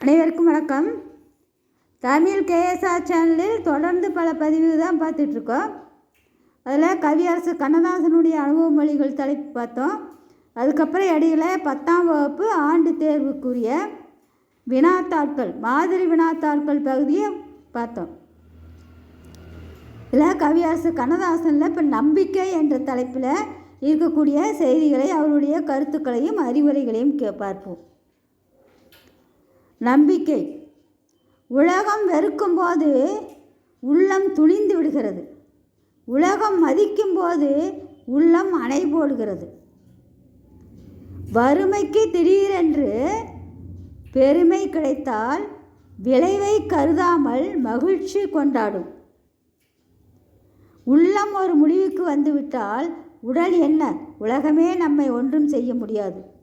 அனைவருக்கும் வணக்கம். தமிழ் கேஎஸ்ஆர் சேனலில் தொடர்ந்து பல பதிவு தான் பார்த்துட்ருக்கோம். அதில் கவியரசு கண்ணதாசனுடைய அனுபவ மொழிகள் தலைப்பு பார்த்தோம். அதுக்கப்புறம் இடையில பத்தாம் வகுப்பு ஆண்டு தேர்வுக்குரிய வினாத்தாட்கள் மாதிரி வினாத்தாட்கள் பகுதியை பார்த்தோம். இதில் கவியரசு கண்ணதாசனில் இப்போ நம்பிக்கை என்ற தலைப்பில் இருக்கக்கூடிய செய்திகளை அவருடைய கருத்துக்களையும் அறிவுரைகளையும் கே பார்ப்போம். நம்பிக்கை. உலகம் வெறுக்கும்போது உள்ளம் துணிந்து விடுகிறது. உலகம் மதிக்கும்போது உள்ளம் அணை போடுகிறது. வறுமைக்கு திடீரென்று பெருமை கிடைத்தால் விளைவை கருதாமல் மகிழ்ச்சி கொண்டாடும். உள்ளம் ஒரு முடிவுக்கு வந்துவிட்டால் உடல் என்ன? உலகமே நம்மை ஒன்றும் செய்ய முடியாது.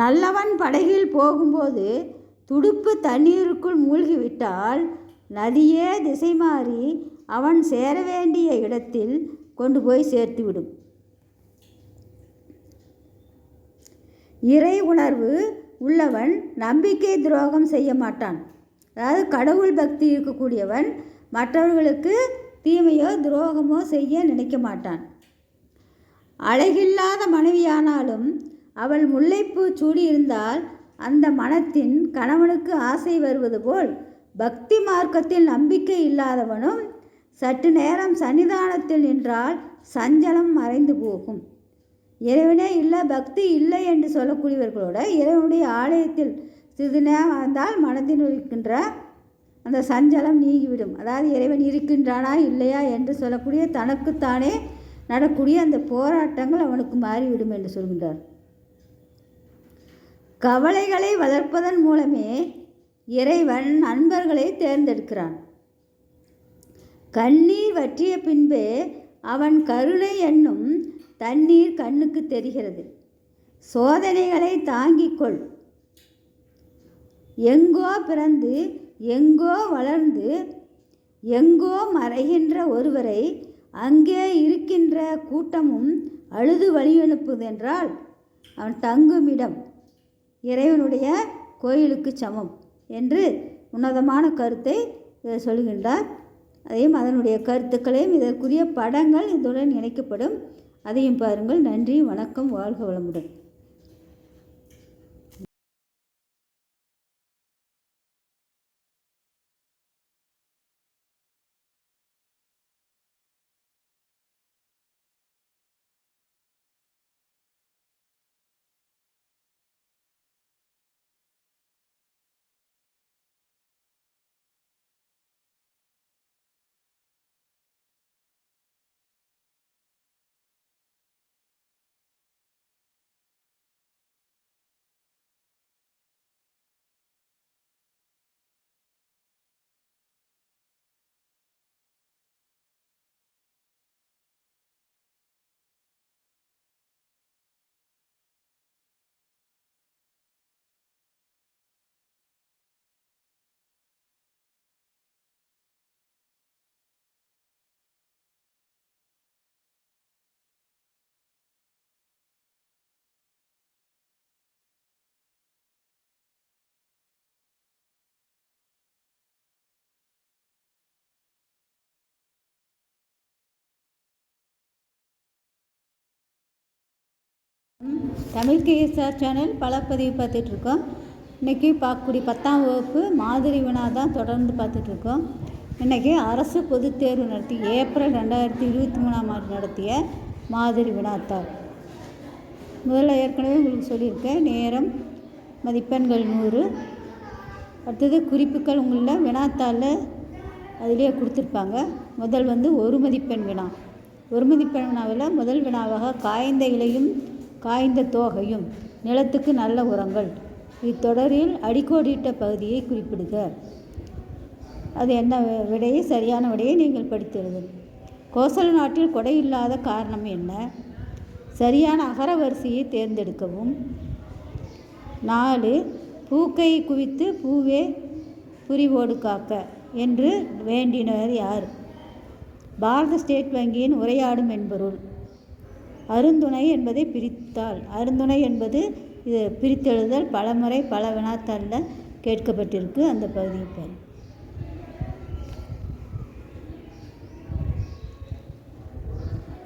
நல்லவன் படகில் போகும்போது துடுப்பு தண்ணீருக்குள் மூழ்கிவிட்டால் நதியே திசை மாறி அவன் சேர வேண்டிய இடத்தில் கொண்டு போய் சேர்த்துவிடும். இறை உணர்வு உள்ளவன் நம்பிக்கை துரோகம் செய்ய மாட்டான். அதாவது கடவுள் பக்தி இருக்கக்கூடியவன் மற்றவர்களுக்கு தீமையோ துரோகமோ செய்ய நினைக்க மாட்டான். அழகில்லாத மனைவியானாலும் அவள் முல்லைப்பூ சூடியிருந்தால் அந்த மனத்தின் கணவனுக்கு ஆசை வருவது போல் பக்தி மார்க்கத்தில் நம்பிக்கை இல்லாதவனும் சற்று நேரம் சன்னிதானத்தில் நின்றால் சஞ்சலம் மறைந்து போகும். இறைவனே இல்லை பக்தி இல்லை என்று சொல்லக்கூடியவர்களோட இறைவனுடைய ஆலயத்தில் சிறிது நேரம் வந்தால் மனதில் இருக்கின்ற அந்த சஞ்சலம் நீங்கிவிடும். அதாவது இறைவன் இருக்கின்றானா இல்லையா என்று சொல்லக்கூடிய தனக்குத்தானே நடக்கூடிய அந்த போராட்டங்கள் அவனுக்கு மாறிவிடும் என்று சொல்கின்றார். கவலைகளை வளர்ப்பதன் மூலமே இறைவன் நண்பர்களை தேர்ந்தெடுக்கிறான். கண்ணீர் வற்றிய பின்பு அவன் கருணை என்னும் தண்ணீர் கண்ணுக்கு தெரிகிறது. சோதனைகளை தாங்கிக் கொள். எங்கோ பிறந்து எங்கோ வளர்ந்து எங்கோ மறைகின்ற ஒருவரை அங்கே இருக்கின்ற கூட்டமும் அழுது வழியனுப்புதென்றால் அவன் தங்குமிடம் இறைவனுடைய கோயிலுக்கு சமம் என்று உன்னதமான கருத்தை சொல்கின்றார். அதையும் அதனுடைய கருத்துக்களையும் இதற்குரிய படங்கள் இதுடன் இணைக்கப்படும். அதையும் பாருங்கள். நன்றி வணக்கம் வாழ்க வளமுடன். தமிழ் கேஎஸ்ஆர் சேனல் பல பதிவு பார்த்துட்ருக்கோம். இன்றைக்கி பார்க்கக்கூடிய பத்தாம் வகுப்பு மாதிரி வினா தான் தொடர்ந்து பார்த்துட்ருக்கோம். இன்றைக்கி அரசு பொதுத் தேர்வு நடத்தி ஏப்ரல் ரெண்டாயிரத்தி இருபத்தி மூணாம் ஆண்டு நடத்திய மாதிரி வினாத்தாள் முதல்ல ஏற்கனவே உங்களுக்கு சொல்லியிருக்கேன் நேரம் மதிப்பெண்கள் நூறு. அடுத்தது குறிப்புகள் உங்களில் வினாத்தாளில் அதிலே கொடுத்துருப்பாங்க. முதல் வந்து ஒரு மதிப்பெண் வினா. ஒரு மதிப்பெண் வினாவில் முதல் வினாவாக காய்ந்த இலையும் காய்ந்த தோகையும் நிலத்துக்கு நல்ல உரங்கள். இத்தொடரில் அடிக்கோடிட்ட பகுதியை குறிப்பிடுக. அது என்ன விடையை? சரியான விடையை நீங்கள் படித்தெழுது கோசல நாட்டில் கொடை இல்லாத காரணம் என்ன? சரியான அகர வரிசையை தேர்ந்தெடுக்கவும். நாலு பூக்கை குவித்து பூவே புரிவோடு காக்க என்று வேண்டினர் யார்? பாரத ஸ்டேட் வங்கியின் உரையாடும் என்பொருள். அருந்துணை என்பதை பிரித்தால் அருந்துணை என்பது இது பிரித்தெழுதல் பலமுறை பல வினாத்தாளில் கேட்கப்பட்டிருக்கு அந்த பகுதியை பாரு.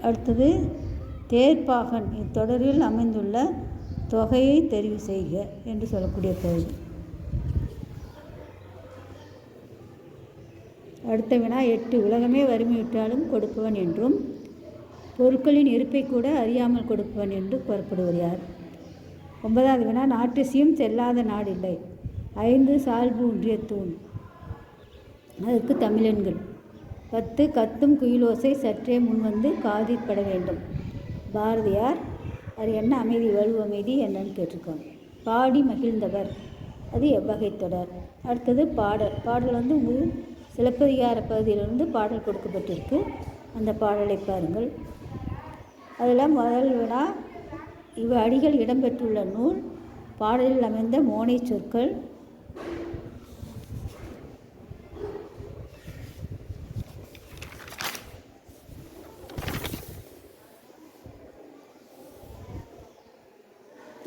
அடுத்தது தேர்ப்பாகன். இத்தொடரில் அமைந்துள்ள தொகையை தெரிவு செய்க என்று சொல்லக்கூடிய பகுதி. அடுத்த வினா எட்டு. உலகமே வறுமையுற்றாலும் கொடுப்பவன் என்றும் பொருட்களின் இருப்பை கூட அறியாமல் கொடுப்பவன் என்று புறப்படுவர் யார்? ஒன்பதாவது வினா நாட்டுசியும் செல்லாத நாடு இல்லை. ஐந்து சால்பு ஒன்றிய தூண். அதற்கு தமிழன்கள். பத்து கத்தும் குயிலோசை சற்றே முன்வந்து காதில் பட வேண்டும். பாரதியார் அது என்ன அமைதி வலு அமைதி? என்னன்னு கேட்டிருக்கோம் பாடி மகிழ்ந்தவர். அது எவ்வகை தொடர். அடுத்தது பாடல். பாடல் வந்து உங்கள் சிலப்பதிகார பகுதியிலிருந்து பாடல் கொடுக்கப்பட்டிருக்கு. அந்த பாடலை பாருங்கள். அதில் முதல் வினா இவ் அடிகள் இடம்பெற்றுள்ள நூல் பாடலில் அமைந்த மோனை சொற்கள்.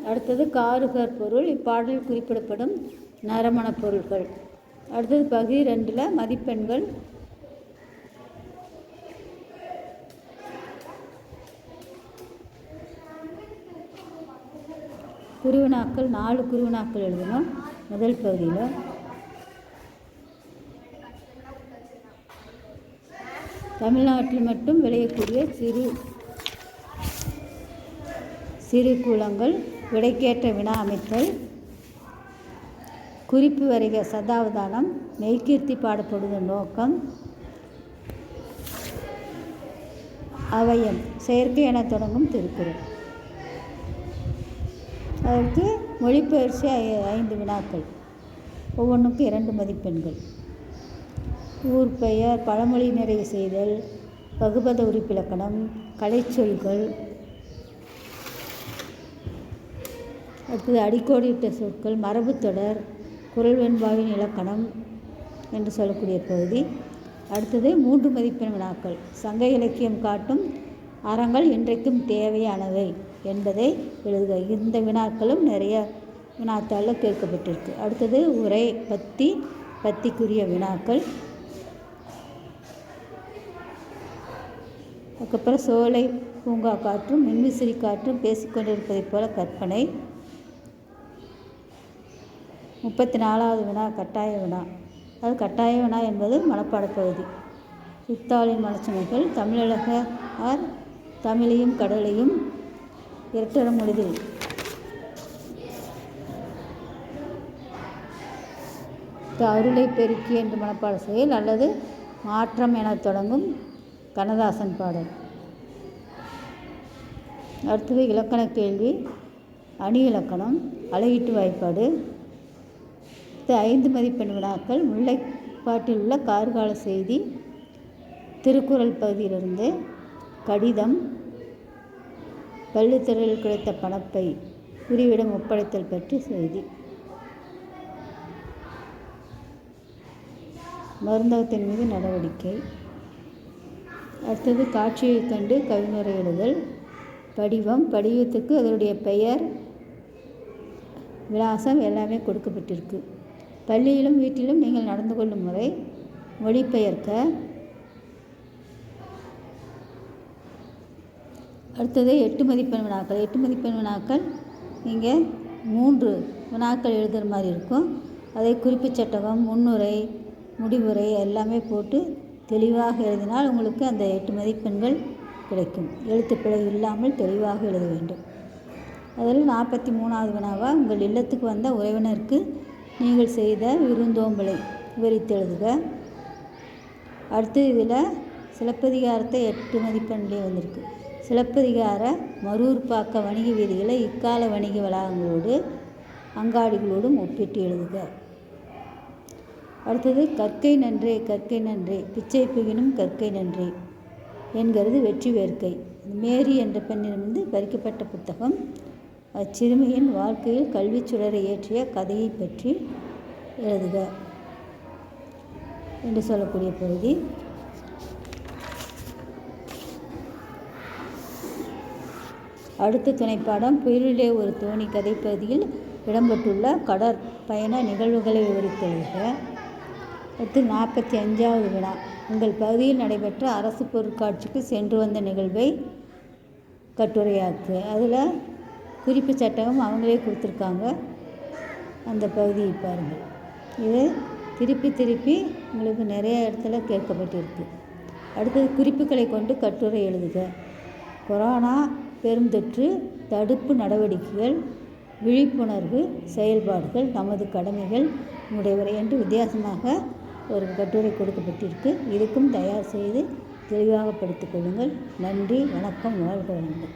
அடுத்தது காருகர் பொருள் இப்பாடலில் குறிப்பிடப்படும் நறுமணப் பொருட்கள் அடுத்தது பகுதி ரெண்டில் மதிப்பெண்கள். குருவினாக்கள் நாலு குருவினாக்கள் எழுதணும் முதல் பகுதியில். தமிழ்நாட்டில் மட்டும் விளையக்கூடிய சிறு சிறு குளங்கள் விடைக்கேற்ற வினா அமைத்தல் குறிப்பு வரைக சதாவதானம் மெய்கீர்த்தி பாடப்படுவதன் நோக்கம் அவயம் செயற்கை என தொடங்கும் திருக்குறள். அதற்கு மொழிபெயர்ச்சி ஐ- ஐந்து வினாக்கள். ஒவ்வொன்றுக்கும் இரண்டு மதிப்பெண்கள். ஊர் பெயர் பழமொழி நிறைவு செய்தல் பகுபத உறுப்பிலக்கணம் கலைச்சொற்கள் அடுத்தது அடிக்கோடிட்ட சொற்கள் மரபுத்தொடர் குரல் வெண்பாவின் இலக்கணம் என்று சொல்லக்கூடிய பகுதி. அடுத்தது மூன்று மதிப்பெண் வினாக்கள். சங்க இலக்கியம் காட்டும் அறங்கள் இன்றைக்கும் தேவையானவை. என்பதை எழுதுக. இந்த வினாக்களும் நிறைய வினாத்தாளில் கேட்கப்பட்டிருக்கு. அடுத்தது உரை பத்தி பத்திக்குரிய வினாக்கள். அதுக்கப்புறம் சோலை பூங்கா காற்றும் மின்விசிறி காற்றும் பேசிக்கொண்டிருப்பதைப் போல கற்பனை. முப்பத்தி நாலாவது வினா கட்டாய வினா. அது கட்டாய வினா என்பது மனப்பாட பகுதி. சித்தாளின் மலச்சனைகள் தமிழக ஆர் தமிழையும் கடலையும் இருட்டிட மொழிதில் அருளை பெருக்கி என்று மனப்பாட செயல் அல்லது மாற்றம் எனத் தொடங்கும் கண்ணதாசன் பாடல். அடுத்தது இலக்கண கேள்வி. அணி இலக்கணம் அழகிட்டு வாய்ப்பாடு. அடுத்து ஐந்து மதிப்பெண் வினாக்கள் முல்லைப்பாட்டில் உள்ள கார்கால செய்தி திருக்குறள் பகுதியிலிருந்து கடிதம் பள்ளித்துறையில் கிடைத்த பணப்பை குருவிடம் ஒப்படைத்தல் பற்றி செய்தி. மருந்தகத்தின் மீது நடவடிக்கை. அடுத்தது காட்சியைக் கண்டு கவிஞரை எழுதல். படிவம் படிவத்துக்கு அதனுடைய பெயர் விலாசம் எல்லாமே கொடுக்கப்பட்டிருக்கு. பள்ளியிலும் வீட்டிலும் நீங்கள் நடந்து கொள்ளும் முறை மொழிபெயர்க்க அடுத்தது எட்டு மதிப்பெண் வினாக்கள். எட்டு மதிப்பெண் வினாக்கள் நீங்கள் மூன்று வினாக்கள் எழுதுகிற மாதிரி இருக்கும். அதை குறிப்புச் சட்டகம் முன்னுரை முடிவுரை எல்லாமே போட்டு தெளிவாக எழுதினால் உங்களுக்கு அந்த எட்டு மதிப்பெண்கள் கிடைக்கும். எழுத்துப்பிழை இல்லாமல் தெளிவாக எழுத வேண்டும். அதில் நாற்பத்தி மூணாவது வினாவாக உங்கள் இல்லத்துக்கு வந்த உறவினருக்கு நீங்கள் செய்த விருந்தோம்பலை விவரித்து எழுதுக. அடுத்து இதில் சிலப்பதிகாரத்தை எட்டு மதிப்பெண்லேயே வந்திருக்கு. சிலப்பதிகார மரூர்பாக்க வணிக வீதிகளை இக்கால வணிக வளாகங்களோடு அங்காடிகளோடும் ஒப்பிட்டு எழுதுக. அடுத்தது கற்கை நன்றே கற்கை நன்றே பிச்சை புகினும் கற்கை நன்றே என்கிறது வெற்றி வேர்க்கை. மேரி என்ற பெண்ணிடமிருந்து பறிக்கப்பட்ட புத்தகம் அச்சிறுமியின் வாழ்க்கையில் கல்விச் சுடரை ஏற்றிய கதையை பற்றி எழுதுக. என்று சொல்லக்கூடிய பகுதி. அடுத்த துணைப்பாடம் புயலிலே ஒரு தோணி கதைப்பகுதியில் இடம்பெற்றுள்ள கடற்பயண நிகழ்வுகளை விவரித்தெழுக அடுத்து நாற்பத்தி அஞ்சாவது வினா. உங்கள் பகுதியில் நடைபெற்ற அரசு பொருட்காட்சிக்கு சென்று வந்த நிகழ்வை கட்டுரையாக்கு அதில் குறிப்பு சட்டகம் அவங்களே கொடுத்துருக்காங்க. அந்த பகுதியை பாருங்கள். இது திருப்பி திருப்பி உங்களுக்கு நிறைய இடத்துல கேட்கப்பட்டிருக்கு. அடுத்தது குறிப்புகளை கொண்டு கட்டுரை எழுதுக. கொரோனா பெருந்தொற்று தடுப்பு நடவடிக்கைகள் விழிப்புணர்வு செயல்பாடுகள் நமது கடமைகள் உடையவரை என்று வித்தியாசமாக ஒரு கட்டுரை கொடுக்கப்பட்டிருக்கு. இதுக்கும் தயார் செய்து தெளிவாக படித்துக் கொள்ளுங்கள். நன்றி வணக்கம் வாழ்க வேண்டும்